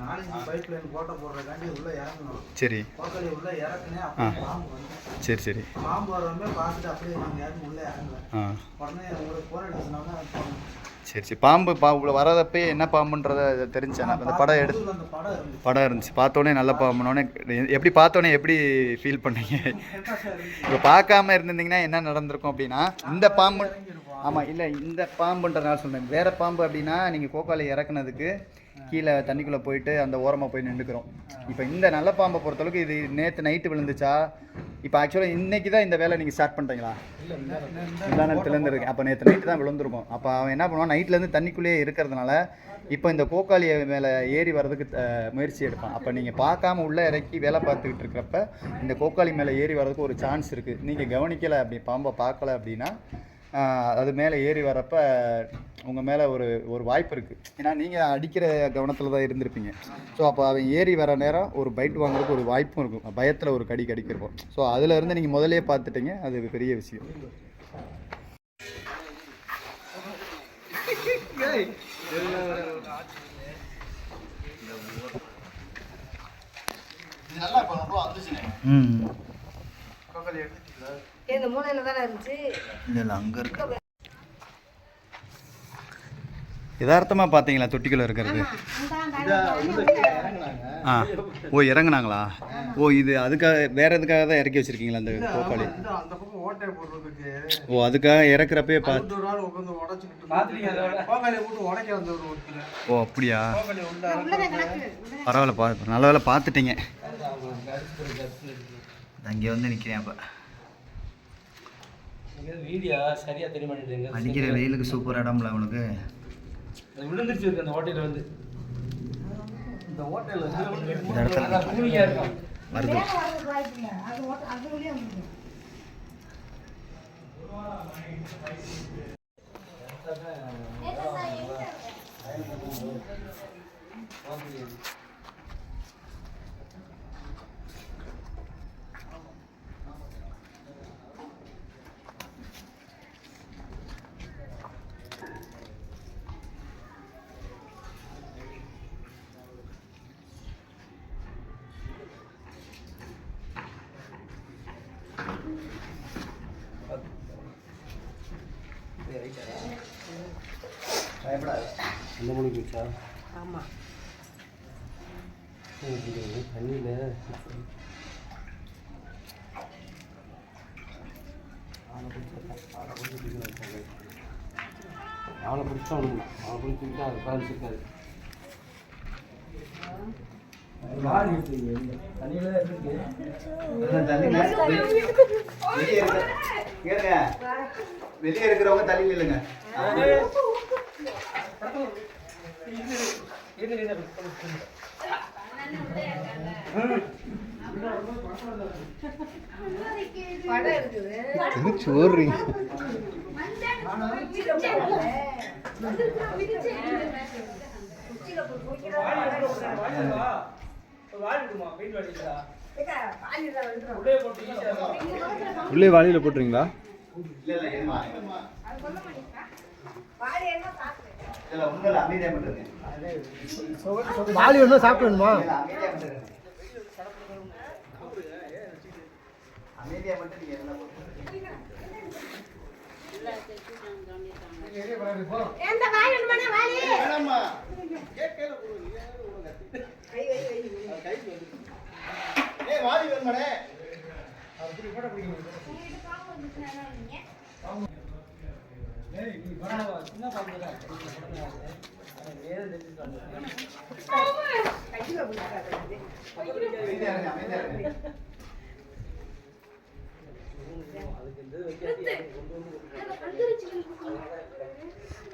நாலஞ்சு pipe line போட்ட போடுறதுக்காண்டி உள்ள இறங்கணும். சரி. உள்ள அப்படியே பாம்பு வந்து சரி சரி. பாம்பு வரவே பார்த்துட்டு அப்படியே நாங்கள் யாரும் உள்ள இறங்கல ஆ. உடனே உங்களுக்கு போன் அடிச்சோம்னா சரி சரி. பாம்பு பா உள்ள வரதப்பே என்ன பாம்புன்றத தெரிஞ்சேன் அந்த படம் எடுத்து படம் இருந்துச்சு. பார்த்தோன்னே நல்ல பாம்புனோடனே எப்படி பார்த்தோன்னே எப்படி ஃபீல் பண்ணீங்க? இப்போ பார்க்காம இருந்திருந்தீங்கன்னா என்ன நடந்திருக்கும் அப்படின்னா இந்த பாம்பு ஆமாம் இல்லை இந்த பாம்புன்றனால சொன்னேன் வேறு பாம்பு அப்படின்னா நீங்கள் கோக்காலை இறக்குனதுக்கு கீழே தண்ணிக்குள்ளே போயிட்டு அந்த ஓரமாக போய் நின்றுக்கிறோம் இப்போ இந்த நல்ல பாம்பை பொறுத்தளவுக்கு இது நேற்று நைட்டு விழுந்துச்சா? இப்போ ஆக்சுவலாக இன்னைக்கு தான் இந்த வேலை நீங்கள் ஸ்டார்ட் பண்ணுறீங்களா முந்தா நேரத்துலேருந்து இருக்கு. அப்போ நேற்று நைட்டு தான் விழுந்திருக்கும். அப்போ அவன் என்ன பண்ணுவான்? நைட்லேருந்து தண்ணிக்குள்ளேயே இருக்கிறதுனால இப்போ இந்த கோக்காளியை மேலே ஏறி வர்றதுக்கு முயற்சி எடுப்பான். அப்போ நீங்கள் பார்க்காம உள்ளே இறக்கி வேலை பார்த்துக்கிட்டு இருக்கிறப்ப இந்த கோக்காளி மேலே ஏறி வர்றதுக்கு ஒரு சான்ஸ் இருக்குது நீங்கள் கவனிக்கலை அப்படி பாம்பை பார்க்கல அப்படின்னா அது மேலே ஏறி வர்றப்ப உங்கள் மேலே ஒரு ஒரு வாய்ப்பு இருக்குது ஏன்னா நீங்கள் அடிக்கிற கவனத்தில் தான் இருந்திருப்பீங்க. ஸோ அப்போ அவன் ஏறி வர நேரம் ஒரு பைட் வாங்குறதுக்கு ஒரு வாய்ப்பும் இருக்கும். பயத்தில் ஒரு கடி கடிக்கிறப்போ. ஸோ அதில் இருந்து நீங்கள் முதல்லயே பார்த்துட்டீங்க. அது பெரிய விஷயம். ம். இந்த மூலையில தானே இருந்துச்சு? இல்லை இல்லை அங்கே இருக்கு. யதார்த்தமாக பார்த்தீங்களா தொட்டிக்குள்ளே இருக்கிறது? ஆ ஓ இறங்குனாங்களா? ஓ இது அதுக்காக வேற எதுக்காக தான் இறக்கி வச்சிருக்கீங்களா அந்த கோப்பாளி? ஓ அதுக்காக இறக்குறப்பே பார்த்து ஓ அப்படியா? பரவாயில்ல பா நல்ல வேலை பார்த்துட்டீங்க அங்கே வந்து நிற்கிறேன் அப்போ. வீடியோ சரியா தெரிய மாட்டேங்குது அடிக்கிற வெயிலுக்கு சூப்பர் இடம்ல உனக்கு அது விழுந்துருச்சு இருக்கு அந்த ஹோட்டலில் வந்து. இந்த கூலிங்கா இருக்கும். வருது. மேல வர்றதுக்கு அந்த மணிக்கு வச்சா ஆமா. தண்ணியில். அவனை பிடிச்சா அவனுக்கு அவனை பிடிச்சிக்கிட்டா அது பேலன்ஸ் இருக்காது வெளியே இருக்கிறவங்க தள்ளி இல்லைங்க படம் இருக்குது சோறுறீங்க உள்ளே வாளியில் போட்டுறீங்களா? வாளி ஒன்றும் சாப்பிடணுமா? அமைதியாக மட்டும் நீங்கள் என்ன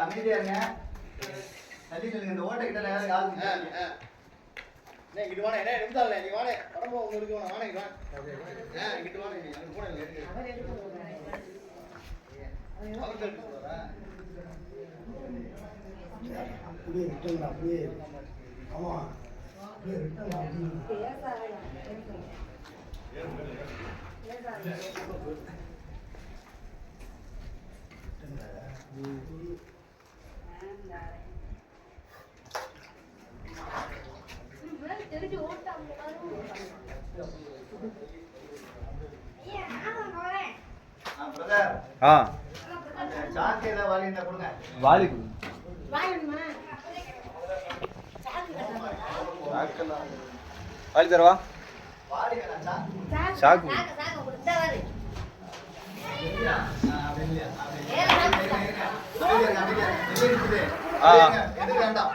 அமைதியா இருங்க தள்ளி இந்த ஓட்டை கிட்ட யாரும் யாரும் இங்கிட்டு வாணே, என்ன நிமிஷம் நீ வாணே, உடம்பு உங்களுக்கு வேணும், வாணே, இங்கிட்டு வா. ஆ, அப்படியே ரிட்டர்ன் அப்படியே ஆமாம் ஆ. சாக்கு ஏதாவது வாலி இருந்தா கொடுங்க. வாலி வேணுமா வாலி தரவா? சாக்கு சாக்கு. ஆ. எது வேண்டாம்?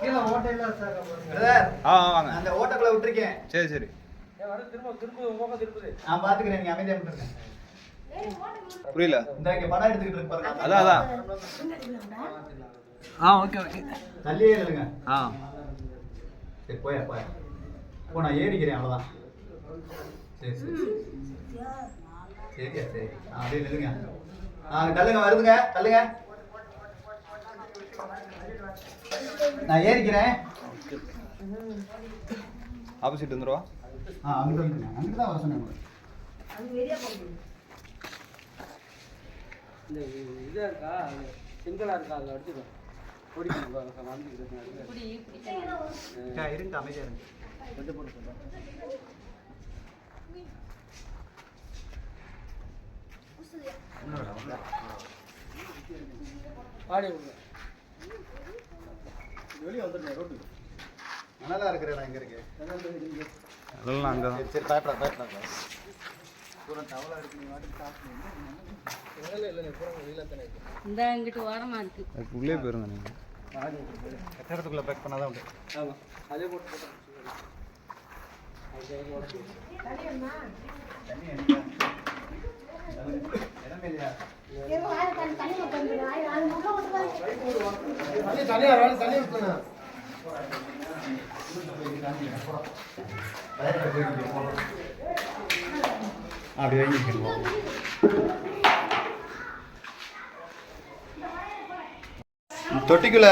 கீழே ஓட்டையில சார் பிரதர் ஆ ஆ, வாங்க. அந்த ஓட்டக்குள்ள விட்டுருக்கேன். சரி சரி. திரும்ப திரும்ப உங்க திருப்புது. நான் பாத்துக்கிறேன் நீங்க அமைதியா விட்டுருங்க. புரியல. இந்த இங்க படம் எடுத்துக்கிட்டு இருக்கு பாருங்க. அதான் அதான். ஆ ஓகே ஓகே. தள்ளியே இல்லைங்க ஆ. சரி போயா போயா. போ நான் ஏறிக்கிறேன் அவ்வளோதான் சரி சரி சரியா சரி ஆ அப்படியே நில்லுங்க. ஆ தள்ளுங்க வருதுங்க தள்ளுங்க. நான் ஏறிக்கிறேன். ஆப்போசிட் வந்துருவா. ஆ வந்துருங்க. அங்கிட்டு தான் வர சொன்னேன் உங்களை. அது வெளியே போகுது இந்த இதா இருக்கா? அது செங்கலா இருக்கா? அதில் அடிச்சுக்கோ. ஓடிக்கணும் வந்துக்கிறேன் ஆ, இருங்க அமைதியா இருங்க பாடி விடுங்க நல்லா இருக்கிற இடம் எங்க இருக்கு? அதெல்லாம் அங்கே சரி சரி பயப்படா பயப்படா இந்த இங்கிட்டு ஓரமா இருக்கு. அதுக்குள்ளே போயிருங்க நீங்கள் கட்டடத்துக்குள்ள பேக் பண்ணாதான் உண்டு. ஆமாம் அதே போட்டு போட்டு தண்ணி வாய் தண்ணி தண்ணி மட்டும் வாய் அது முக விட்டு பாரு தண்ணி தனியா வாங்கி தண்ணி ஊற்றுங்க அப்படி வாங்கிக்கணும். தொட்டிக்குள்ள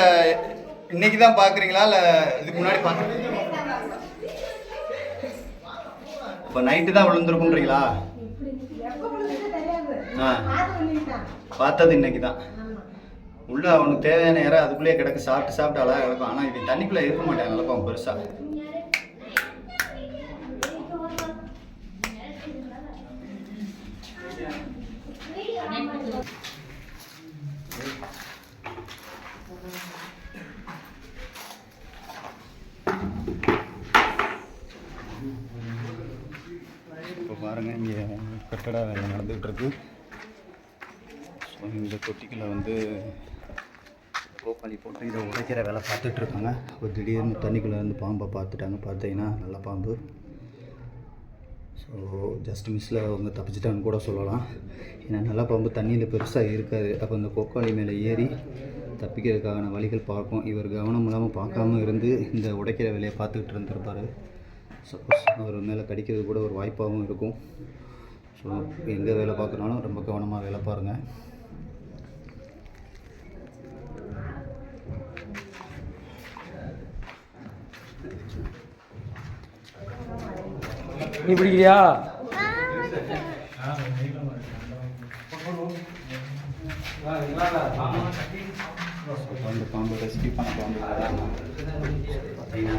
இன்னைக்கு தான் பாக்குறீங்களா? இல்ல இதுக்கு முன்னாடி பாக்குறீங்களா இப்போ நைட்டு தான் விழுந்துருக்குன்றீங்களா? ஆ. பார்த்தது இன்னைக்கு தான். உள்ள அவனுக்கு தேவையான நேரம் அதுக்குள்ளேயே கிடக்கு சாப்பிட்டு சாப்பிட்டு அழகாக கிடக்கும். ஆனால் இது தண்ணிக்குள்ளே இருக்க மாட்டேன் நிலப்பம் பெருசாக இருக்கு. ஸோ இந்த தொட்டிக்குள்ள வந்து கோப்பாளி போட்டு இதை உடைக்கிற வேலை பார்த்துட்ருக்காங்க ஒரு திடீர்னு தண்ணிக்குள்ளே வந்து பாம்பை பார்த்துட்டாங்க. பார்த்தீங்கன்னா நல்ல பாம்பு. ஸோ ஜஸ்ட் மிஸ்ஸில் அவங்க தப்பிச்சிட்டான்னு கூட சொல்லலாம். ஏன்னா நல்ல பாம்பு தண்ணியில் பெருசாக இருக்காது. அப்போ இந்த கொக்காளி மேலே ஏறி தப்பிக்கிறதுக்கான வழிகள் பார்க்கும் இவர் கவனம் இல்லாமல் பார்க்காம இருந்து இந்த உடைக்கிற வேலையை பார்த்துக்கிட்டு இருந்திருப்பார். சப்போஸ் அவர் மேலே கடிக்கிறது கூட ஒரு வாய்ப்பாகவும் இருக்கும். ஸோ எங்கே வேலை பார்க்குறனாலும் ரொம்ப கவனமாக வேலை பாருங்கள் நீ பிடிக்கிறியா அந்த பாம்பு ரெஸ்கியூ பண்ண பாம்பு. பார்த்தீங்கன்னா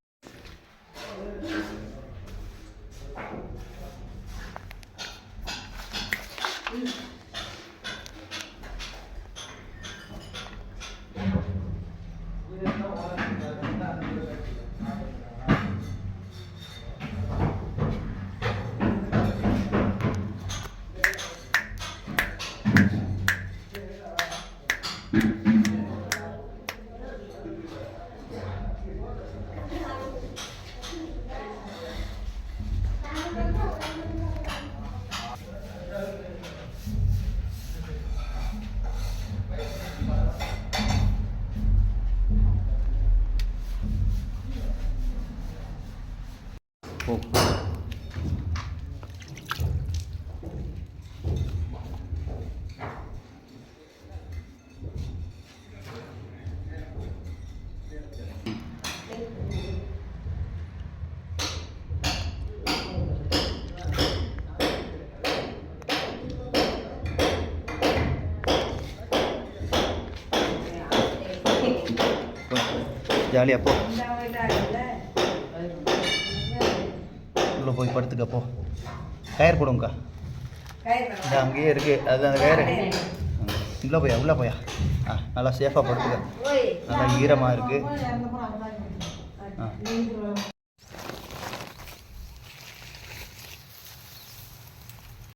ஜாலியாக போ. உள்ளே போய் படுத்துக்க போ. கயிறு கொடுங்கக்கா இந்த அங்கேயே இருக்கு. அது அந்த கயிறு. உள்ளே போயா உள்ளே போயா? ஆ நல்லா சேஃபாக படுத்துக்க. நல்லா ஈரமாக இருக்குது ஆ.